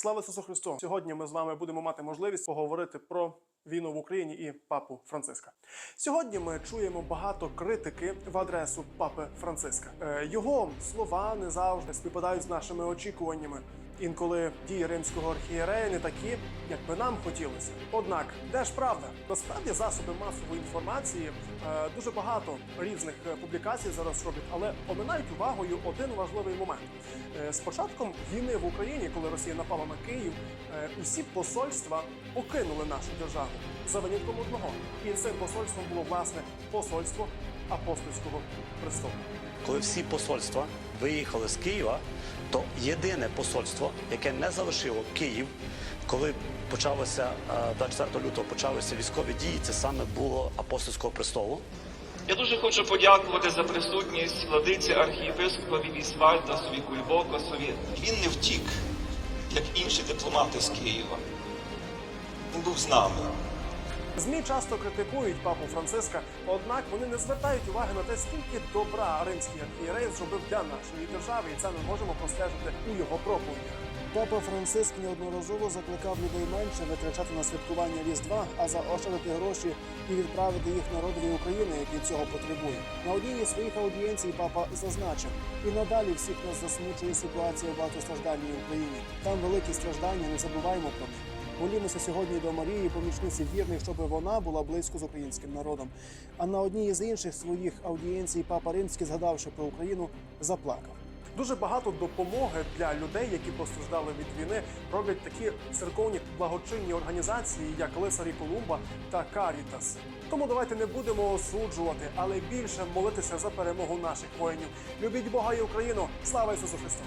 Слава Ісусу Христу! Сьогодні ми з вами будемо мати можливість поговорити про війну в Україні і папу Франциска. Сьогодні ми чуємо багато критики в адресу папи Франциска. Е, Його слова не завжди співпадають з нашими очікуваннями. Інколи дії римського архієрея не такі, як би нам хотілося. Однак, де ж правда? Насправді засоби масової інформації е, дуже багато різних е, публікацій зараз роблять, але оминають увагою один важливий момент. Е, з початком війни в Україні, коли Росія напала на Київ, е, усі посольства покинули нашу державу за винятком одного. І цим посольством було власне посольство апостольського престолу. Коли всі посольства виїхали з Києва, то єдине посольство, яке не залишило Київ, коли почалося е, 24 лютого почалися військові дії, це саме було апостольського престолу. Я дуже хочу подякувати за присутність владиці архієпископові Вісвальдасові Кульбокосові. Він не втік, як інші дипломати з Києва. Він був з нами. ЗМІ часто критикують папу Франциска, однак вони не звертають уваги на те, скільки добра римський архієрей зробив для нашої держави, і це ми можемо простежити у його проповідях. Папа Франциск неодноразово закликав людей менше витрачати на святкування Різдва, а заощадити гроші і відправити їх народові України, який цього потребує. На одній із своїх аудієнцій папа зазначив, і надалі всіх нас засмучує ситуація в багатостраждальній Україні. Там великі страждання, не забуваємо про них. Молімося сьогодні до Марії, помічниці вірних, щоб вона була близько з українським народом. А на одній із інших своїх аудієнцій папа Римський, згадавши про Україну, заплакав. Дуже багато допомоги для людей, які постраждали від війни, роблять такі церковні благочинні організації, як Лисарі Колумба та Карітас. Тому давайте не будемо осуджувати, але більше молитися за перемогу наших воїнів. Любіть Бога і Україну! Слава Ісусу Христу!